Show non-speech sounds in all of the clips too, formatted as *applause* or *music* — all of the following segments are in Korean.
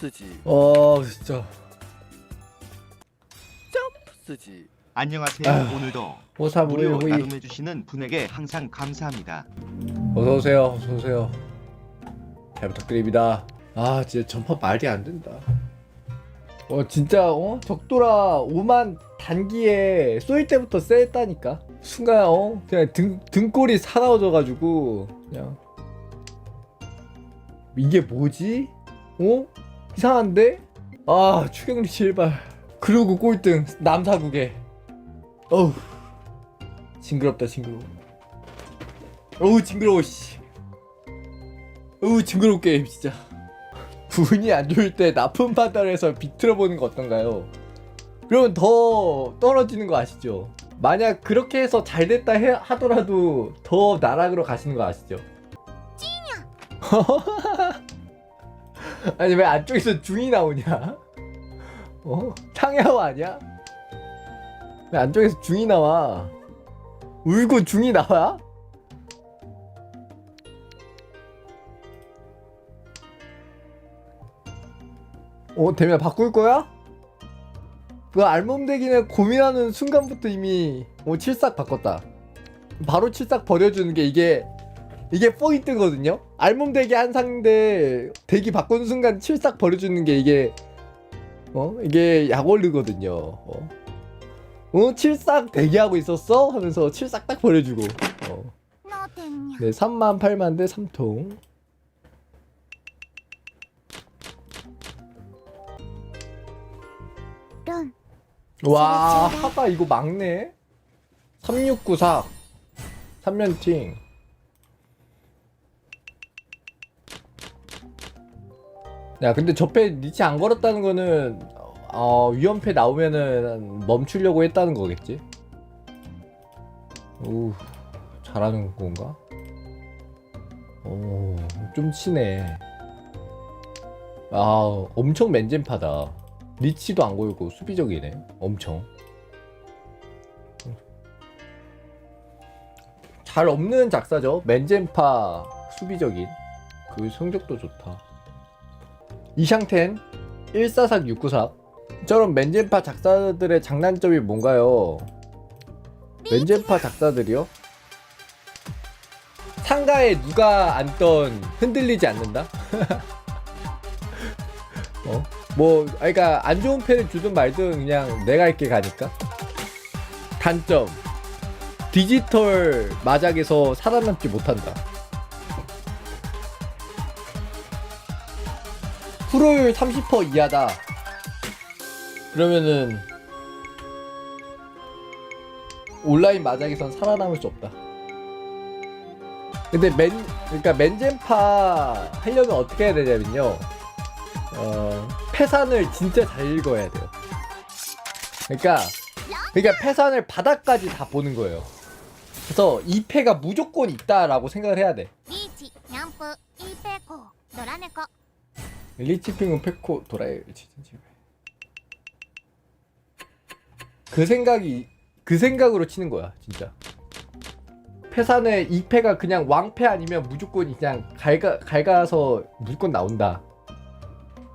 쓰지. 어 진짜. 쓰지. 안녕하세요. 아휴. 오늘도. 호사 무료 무료 호이. 나눔해 주시는 분에게 항상 감사합니다. 어서 오세요 어서 오세요. 잘 부탁드립니다. 아 진짜 전파 말이 안 된다. 어 진짜 어? 적도라 5만 단기에 쏠 때부터 쎄했다니까? 순간 어? 그냥 등 등골이 사나워져가지고 그냥. 이게 뭐지? 어 이상한데? 아 추경리 제발. 그리고 꼴등 남사국에. 어우 징그럽다 징그러워. 어우 징그러워 씨. 어우 징그러워 게임 진짜. 운이 안 좋을 때 나쁜 판단해서 비틀어 보는 거 어떤가요? 그러면 더 떨어지는 거 아시죠? 만약 그렇게 해서 잘 됐다 해, 하더라도 더 나락으로 가시는 거 아시죠? 찌냐 *laughs* 아니 왜 안쪽에서 중이 나오냐? 어? 창야호 아니야? 왜 안쪽에서 중이 나와? 울고 중이 나와? 어, 대면 바꿀 거야? 그 알몸대기는 고민하는 순간부터 이미 어, 칠삭 바꿨다. 바로 칠삭 버려주는 게 이게 이게 포인트거든요. 알몸 대기 한 상대 대기 바꾼 순간 칠싹 버려주는 게 이게 어 이게 약올르거든요. 어. 어 칠싹 대기하고 있었어 하면서 칠싹 딱 버려주고. 어. 네 3만 8만 대 3통. 와 하바 이거 막네. 3694 3면팅 야, 근데 저 패 리치 안 걸었다는 거는 어, 위험패 나오면은 멈추려고 했다는 거겠지? 오, 잘하는 건가? 오, 좀 치네. 아, 엄청 맨젠파다. 리치도 안 걸고 수비적이네. 엄청. 잘 없는 작사죠. 맨젠파 수비적인. 그 성적도 좋다. 이샹텐 144 694 저런 맨젠파 작사들의 장단점이 뭔가요? 맨젠파 작사들이요? 상가에 누가 앉던 흔들리지 않는다? *laughs* 어? 뭐, 아니, 그러니까 안 좋은 패를 주든 말든 그냥 내가 할게 가니까. 단점. 디지털 마작에서 살아남지 못한다. 풀을 30% 이하다. 그러면은 온라인 마작에선 살아남을 수 없다. 근데 맨 그러니까 맨젠파 하려면 어떻게 해야 되냐면요. 어, 패산을 진짜 잘 읽어야 돼요. 그러니까 그러니까 패산을 바닥까지 다 보는 거예요. 그래서 이 패가 무조건 있다라고 생각을 해야 돼. 리치핑은 페코 도라이 지진지 그 생각이 그 생각으로 치는 거야 진짜 패산에 이 패가 그냥 왕패 아니면 무조건 그냥 갈가 갈가서 무조건 나온다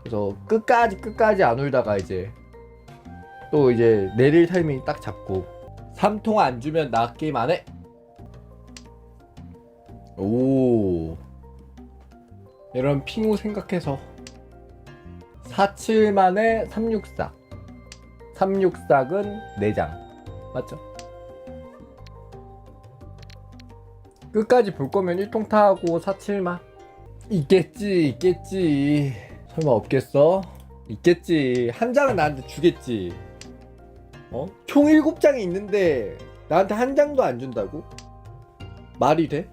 그래서 끝까지 끝까지 안 울다가 이제 또 이제 내릴 타이밍 딱 잡고 3통 안 주면 나 게임 안 해. 오. 이런 핑우 생각해서 47만에 364. 364은 4장. 맞죠? 끝까지 볼 거면 1통 타고 47만. 있겠지, 있겠지. 설마 없겠어? 있겠지. 한 장은 나한테 주겠지. 어? 총 7장이 있는데 나한테 한 장도 안 준다고? 말이 돼?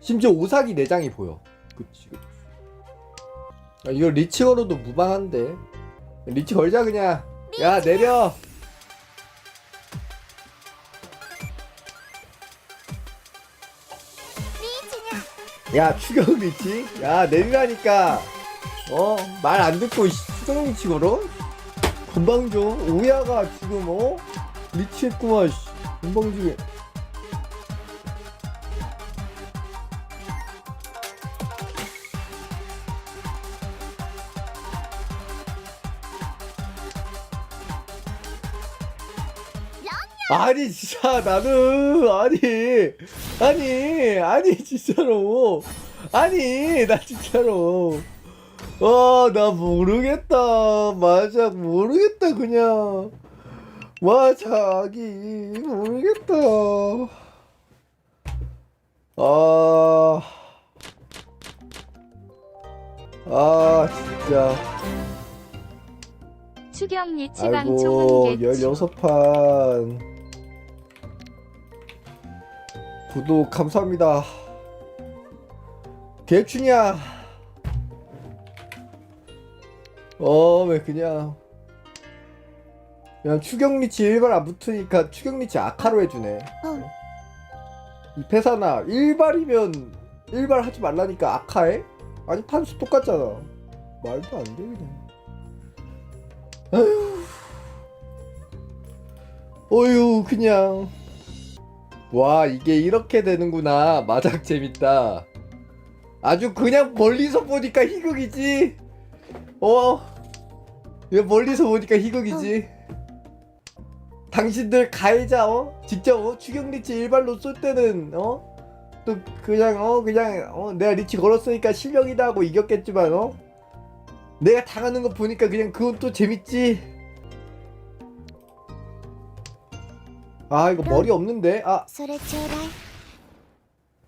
심지어 오사기 4장이 보여. 그치, 그치. 아, 이거 리치 걸어도 무방한데. 리치 걸자 그냥. 야 내려. 야 추경 리치. 야 내리라니까. 어 말 안 듣고 이 추경 리치 걸어? 건방져. 오야가 지금 어 리치 했구만. 씨. 건방지게. 아니 진짜 나는 아니 아니 아니 진짜로 아니 나 진짜로 와 나 모르겠다 맞아 모르겠다 그냥 와 자기 모르겠다 아. 아, 진짜. 추경 리 치방 아이고, 총은 개추 16판. 구독 감사합니다. 개추냐? 어, 왜 그냥. 그냥 추경리치 일발 안 붙으니까 추경리치 아카로 해주네. 어. 이 패사나 일발이면 일발 하지 말라니까 아카해? 아니 판수 똑같잖아. 말도 안 돼 그냥. 아휴. 어휴 그냥. 와 이게 이렇게 되는구나. 마작 재밌다. 아주 그냥 멀리서 보니까 희극이지. 어. 이거 멀리서 보니까 희극이지. 당신들 가해자 어? 직접 어? 추경 리치 일발로 쏠 때는 어? 또 그냥 어 그냥 어 내가 리치 걸었으니까 실력이다 하고 이겼겠지만 어? 내가 당하는 거 보니까 그냥 그건 또 재밌지 아 이거 머리 없는데? 아.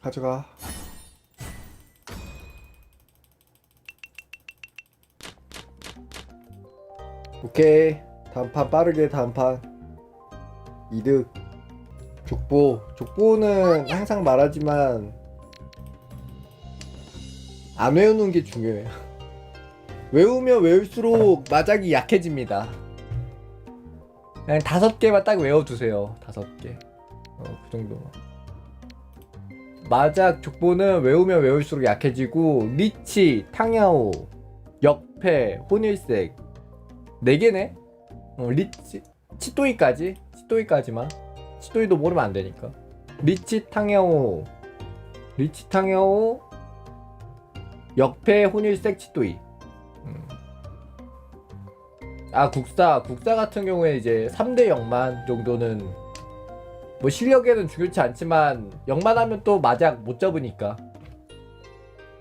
가져가. 오케이. 단판 빠르게 단판. 이득. 족보. 족보는 항상 말하지만 안 외우는 게 중요해요. *laughs* 외우면 외울수록 마작이 약해집니다. 그냥 다섯 개만 딱 외워두세요 다섯 개 어 그 정도만 마작 족보는 외우면 외울수록 약해지고 리치, 탕야오, 역패, 혼일색 네 개네. 어, 리치, 치토이까지, 치토이까지만. 치토이도 모르면 안 되니까. 리치, 탕야오, 리치, 탕야오, 역패, 혼일색, 치토이. 음. 아 국사, 국사 같은 경우에 이제 3대 0만 정도는 뭐 실력에는 중요치 않지만 영만 하면 또 마작 못 잡으니까.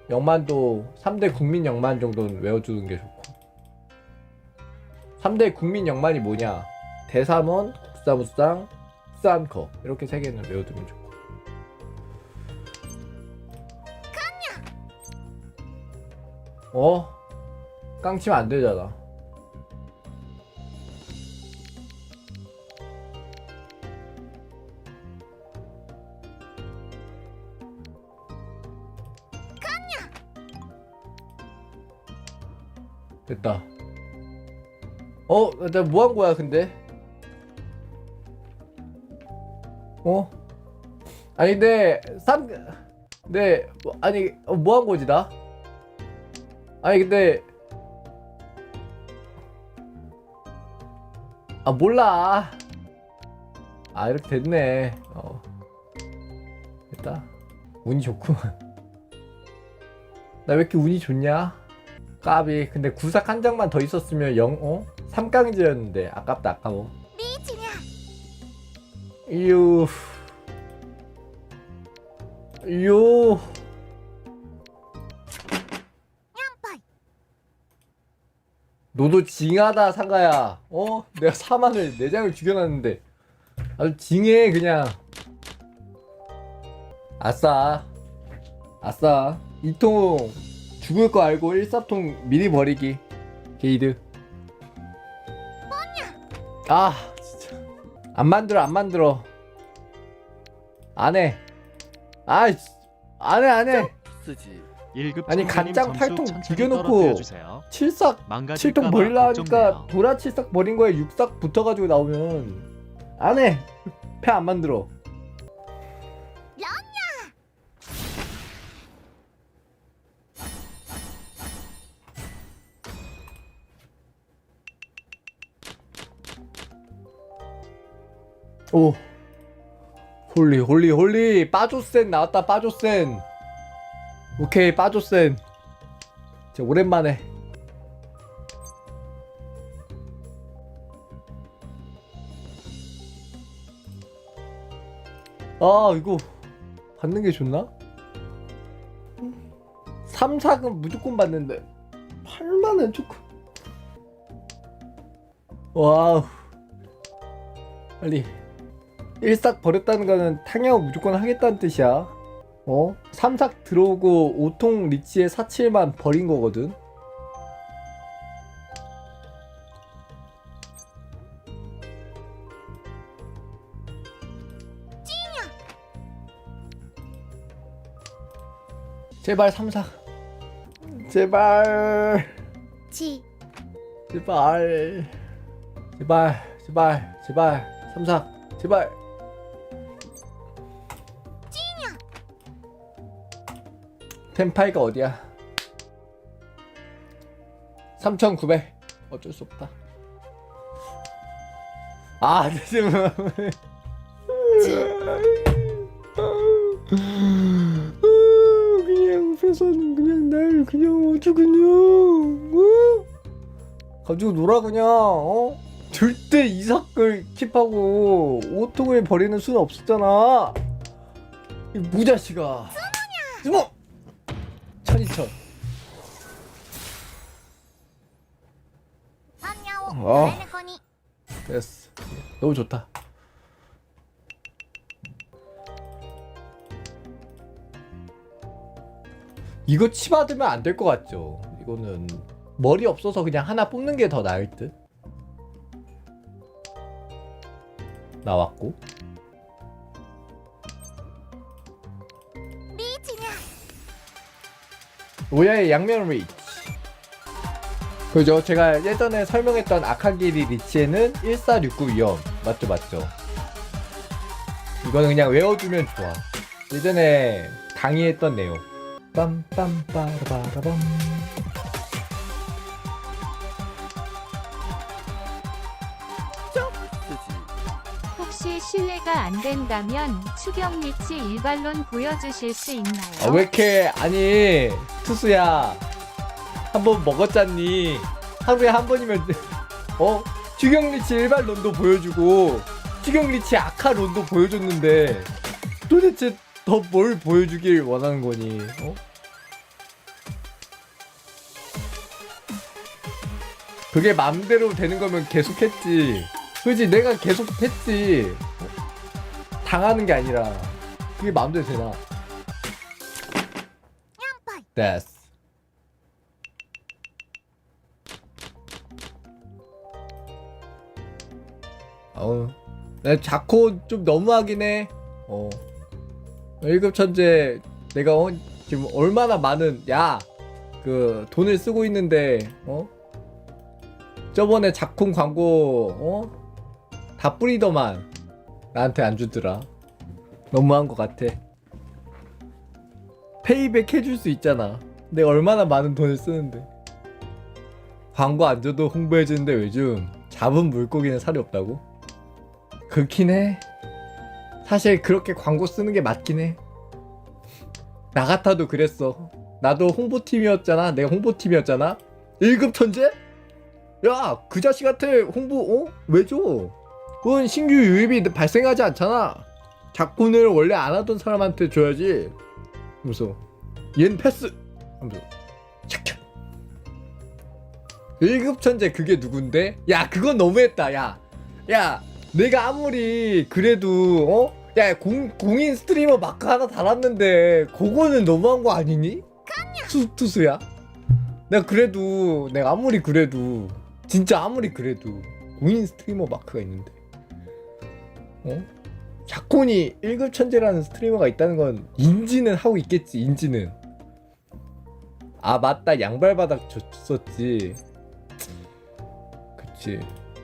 영만도 3대 국민 영만 정도는 외워주는 게 좋고. 3대 국민 영만이 뭐냐? 대삼원, 국사무쌍, 흑사한커 이렇게 세 개는 외워두면 좋고. 어? 깡치면 안 되잖아 어, 나 뭐 한 거야, 근데? 어? 아니, 근데, 삼, 네, 뭐, 아니, 뭐 한 거지, 나? 아니, 근데, 아, 몰라. 아, 이렇게 됐네. 어. 됐다. 운이 좋구만. 나 왜 이렇게 운이 좋냐? 까비 근데 구삭 한 장만 더 있었으면 영 어? 삼강지였는데 아깝다 아까워. 네, 유. 유. 너도 징하다 상가야. 어? 내가 사만을 내장을 죽여놨는데. 아주 징해 그냥. 아싸. 아싸. 이통 죽을 거 알고 일사통 미리 버리기. 게이드. 아. 진짜. 안 만들어 안 만들어. 안해. 아이 안해 안해. 쓰지. 1급 아니, 간장 팔통 비교놓고 주세요. 칠삭 망가질까 7통 봐 버리려 하니까. 도라 7삭 버린 거에 6삭 붙어가지고 나오면 안해. 패 안 만들어 오. 홀리 홀리 홀리. 빠조센 나왔다 빠조센. 오케이 빠조센. 진짜 오랜만에. 아 이거 받는 게 좋나? 3, 4금 무조건 받는데. 8만원 조금. 와우. 빨리 1싹 버렸다는 거는 탕야오 무조건 하겠다는 뜻이야. 어? 3삭 들어오고 5통 리치에 4, 7만 버린 거거든. 제발 3삭. 제발. ち 제발. 제발 제발 제발. 삼삭 제발 템파이가 어디야? 3900 어쩔 수 없다. 아 지금 그냥 회사는 그냥 날 그냥 아주 그냥 어? 가지고 놀아 그냥 어? 절대 이삭을 킵하고 오통을 버리는 수는 없었잖아. 이 무자식아. 스모 어. 됐어. 너무 좋다. 이거 치받으면 안 될 것 같죠? 이거는 머리 없어서 그냥 하나 뽑는 게 더 나을 듯. 나왔고. 오야의 양면 리드. 그죠? 제가 예전에 설명했던 아카기리 리치에는 1469 위험. 맞죠 맞죠? 이거는 그냥 외워두면 좋아. 예전에 강의했던 내용. 빰빰빠라바라밤. 혹시 실례가 안 된다면 추경 리치 일반론 보여주실 수 있나요? 아, 왜 이렇게? 아니 투수야 한 번 먹었잖니. 하루에 한 번이면 어? 추경리치 일반 론도 보여주고 추경리치 아카 론도 보여줬는데 도대체 더 뭘 보여주길 원하는 거니 어? 그게 맘대로 되는 거면 계속했지. 그지? 내가 계속했지. 어? 당하는 게 아니라 그게 마음대로 되나? 됐 어우, 나 자코 좀 너무하긴 해. 어. 1급 천재 내가 어, 지금 얼마나 많은 야, 그 돈을 쓰고 있는데 어? 저번에 작품 광고 어? 다 뿌리더만 나한테 안 주더라. 너무한 것 같아. 페이백 해줄 수 있잖아. 내가 얼마나 많은 돈을 쓰는데. 광고 안 줘도 홍보해주는데 요즘 잡은 물고기는 살이 없다고? 그렇긴 해. 사실 그렇게 광고 쓰는 게 맞긴 해. 나 같아도 그랬어. 나도 홍보팀이었잖아. 내가 홍보팀이었잖아. 1급 천재? 야, 그 자식한테 홍보, 어? 왜 줘? 그건 신규 유입이 발생하지 않잖아. 작품을 원래 안 하던 사람한테 줘야지. 무서워. 얜 패스. 하면서 착착. 1급 천재 그게 누군데? 야 그건 너무했다 야. 야 내가 아무리 그래도 어? 야 공, 공인 스트리머 마크 하나 달았는데 그거는 너무한 거 아니니? 투, 투수야? 내가 그래도 내가 아무리 그래도 진짜 아무리 그래도 공인 스트리머 마크가 있는데 어? 자콘이 1급 천재라는 스트리머가 있다는 건 인지는 하고 있겠지 인지는 아 맞다 양발바닥 줬었지 그치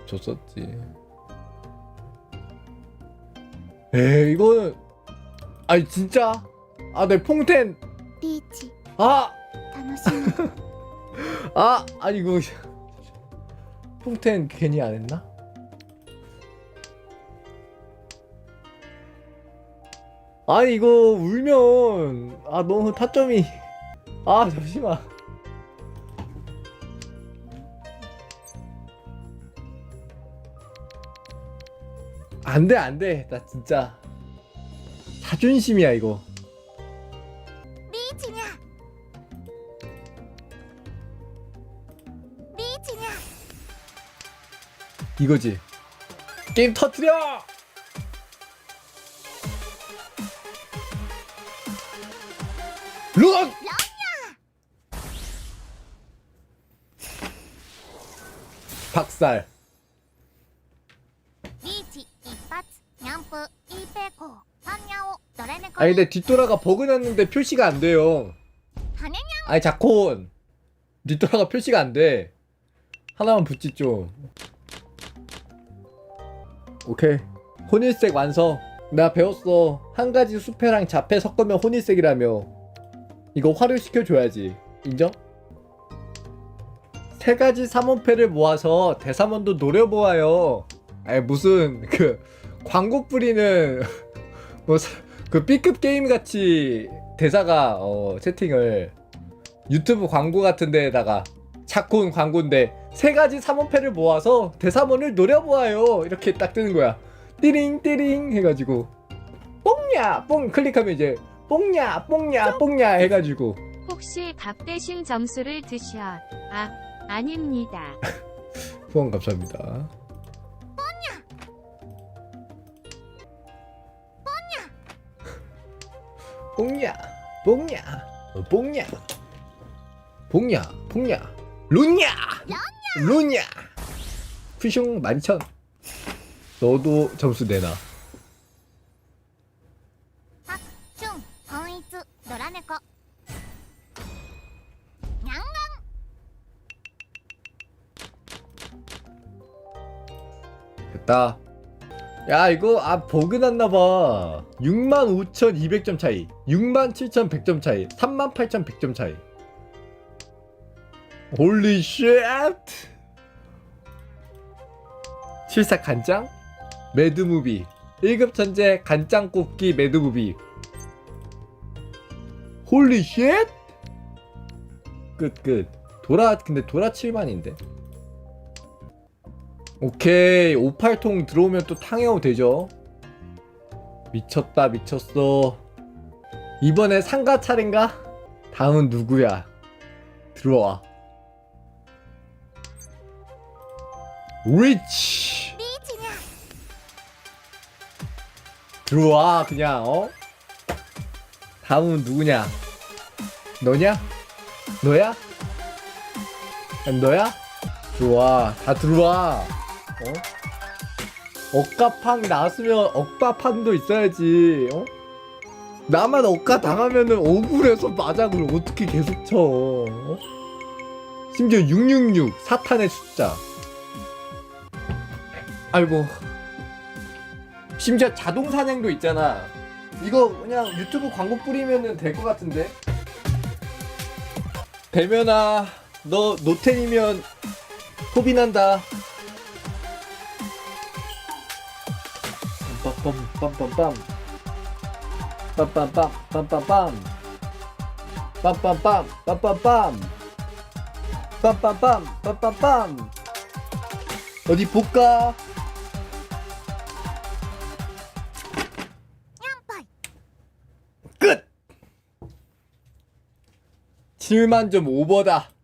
줬었지 에이 이거는 아니 진짜 아 내 퐁텐 リーチ 아 *laughs* 楽しみ 아 아니 이거 퐁텐 괜히 안 했나? 아니 이거 울면 아 너무 타점이 아 잠시만 안돼 안돼. 나 진짜 자존심이야 이거. 리지냐 리지냐 이거지. 게임 터트려! 룩 박살. 아니 근데 뒷돌아가 버그 났는데 표시가 안 돼요. 아니 자콘 뒷돌아가 표시가 안 돼. 하나만 붙지 좀. 오케이. 혼일색 완성. 나 배웠어. 한 가지 수패랑 자패 섞으면 혼일색이라며. 이거 활용시켜 줘야지. 인정? 세 가지 삼원패를 모아서 대삼원도 노려보아요. 아니 무슨 그 광고 뿌리는 *laughs* 뭐 그 B급 게임 같이 대사가 어, 채팅을 유튜브 광고 같은 데에다가 차콘 광고인데 세 가지 삼원패를 모아서 대삼원을 노려보아요. 이렇게 딱 뜨는 거야. 띠링 띠링 해가지고 뽕냐 뽕 클릭하면 이제 뽕냐 뽕냐 뽕냐 해가지고. 혹시 밥 대신 점수를 드셔? 아, 아닙니다. *laughs* 후원 감사합니다 뽕냐 뽕냐 뽕냐. 어, 뽕냐 뽕냐. 룬냐 룬냐. 휘숑 만천. 너도 점수 내놔. 됐다. 야 이거 아 버그 났나봐. 65,200점 차이. 67,100점 차이. 38,100점 차이. 홀리 쉣 실사 간장? 매드무비. 1급 천재 간장 꼽기 매드무비. 홀리 쉣 끝끝. 돌아 근데 돌아 7만인데 오케이 58통 들어오면 또 탕해오 되죠 미쳤다 미쳤어 이번에 상가 차례인가? 다음은 누구야 들어와 리치 들어와 그냥 어? 다음은 누구냐 너냐? 너야? 너야? 들어와 다 들어와 어? 억가팡 나왔으면 억바팡도 있어야지 어? 나만 억가 당하면은 억울해서 마작을 어떻게 계속 쳐 어? 심지어 666 사탄의 숫자 아이고 심지어 자동 사냥도 있잖아. 이거 그냥 유튜브 광고 뿌리면은 될 것 같은데. 대면아, 너 노텐이면 소비난다. 빰빰빰빰 빰빰빰 빰빰빰 빰빰빰 빰빰빰 빰빰빰 빰빰빰 어디 볼까? 끝! 7만 좀 오버다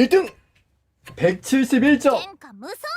1등 171점. 天下無双